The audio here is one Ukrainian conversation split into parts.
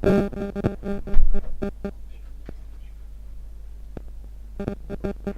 Thank you.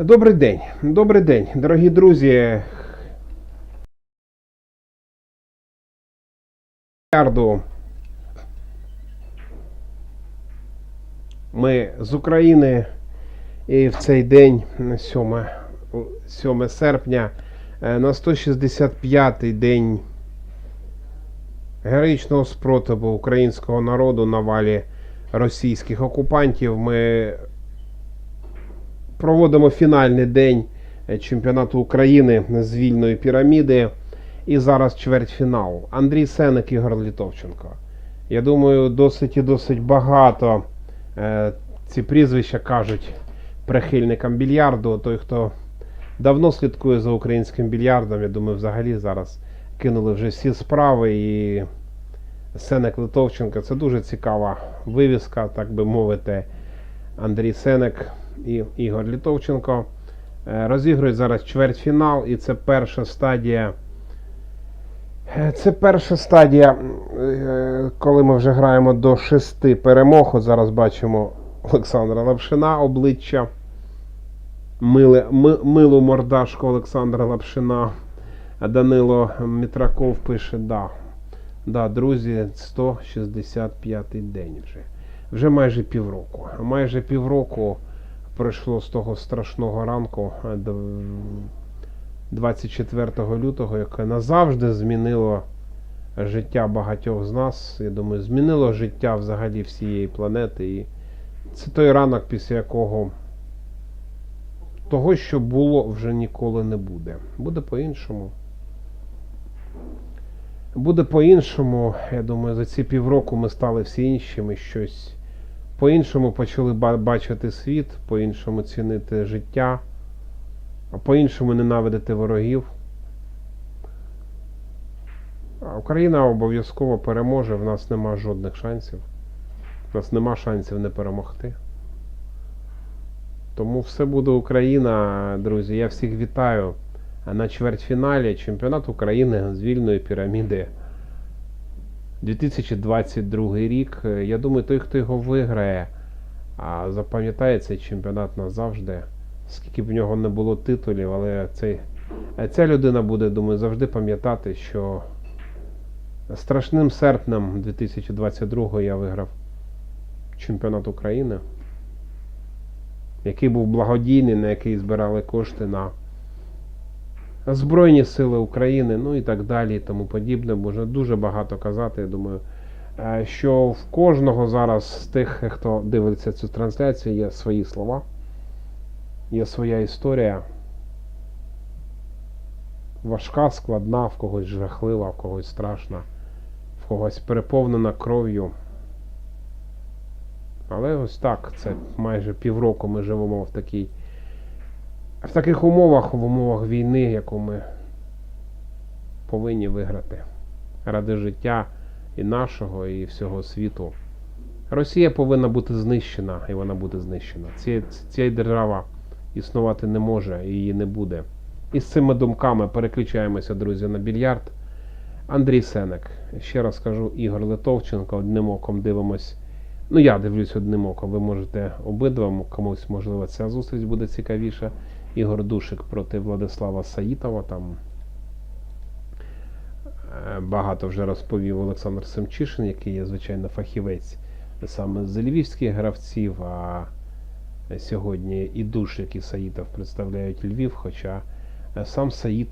Добрий день, добрий день, дорогі друзі. Ми з України. І в цей день, на 7, 7 серпня, е, на 165-й день героїчного спротиву українського народу на валі російських окупантів, ми проводимо фінальний день е, чемпіонату України з вільної піраміди. І зараз чвертьфінал. Андрій Сеник, Ігор Літовченко. Я думаю, досить і досить багато е, ці прізвища кажуть прихильникам більярду. Той, хто давно слідкує за українським більярдом, я думаю, взагалі зараз кинули вже всі справи. І Сенек Литовченко це дуже цікава вивіска, так би мовити. Андрій Сенек і Ігор Літовченко. Е, Розігрують зараз чвертьфінал, і це перша стадія. Е, Це перша стадія, е, коли ми вже граємо до шести перемог. От зараз бачимо Олександра Лапшина обличчя. Миле, ми, милу мордашку Олександра Лапшина. Данило Мітраков пише: да. Да, друзі, 165 день вже. Вже майже півроку. Майже півроку пройшло з того страшного ранку е, 24 лютого, яке назавжди змінило життя багатьох з нас. Я думаю, змінило життя взагалі всієї планети. І це той ранок, після якого того, що було, вже ніколи не буде. Буде по-іншому. Буде по-іншому. Я думаю, за ці півроку ми стали всі іншими, щось по-іншому почали бачити світ, по-іншому цінити життя, а по-іншому ненавидити ворогів. А Україна обов'язково переможе, в нас нема жодних шансів. У нас нема шансів не перемогти. Тому все буде Україна, друзі. Я всіх вітаю на чвертьфіналі чемпіонат України з вільної піраміди 2022 рік. Я думаю, той, хто його виграє, запам'ятає цей чемпіонат назавжди. Скільки б в нього не було титулів, але цей, ця людина буде, думаю, завжди пам'ятати, що страшним серпнем 2022 я виграв чемпіонат України, який був благодійний, на який збирали кошти на Збройні Сили України, ну і так далі, і тому подібне. Можна дуже багато казати. Я думаю, е, що в кожного зараз з тих, хто дивиться цю трансляцію, є свої слова, є своя історія. Важка, складна, в когось жахлива, в когось страшна, в когось переповнена кров'ю. Але ось так, це майже півроку ми живемо в такій в таких умовах, в умовах війни, яку ми повинні виграти ради життя і нашого, і всього світу. Росія повинна бути знищена, і вона буде знищена. Ці, ця держава існувати не може і її не буде. І з цими думками переключаємося, друзі, на більярд. Андрій Сенек. Ще раз кажу, Ігор Литовченко, одним оком дивимось. Ну, я дивлюсь одним оком. Ви можете обидва, комусь, можливо, ця зустріч буде цікавіша. Ігор Душик проти Владислава Саїтова. Там е, багато вже розповів Олександр Семчишин, який є, звичайно, фахівець саме з львівських гравців. А сьогодні і Душик, і Саїтов представляють Львів, хоча е, сам Саїтов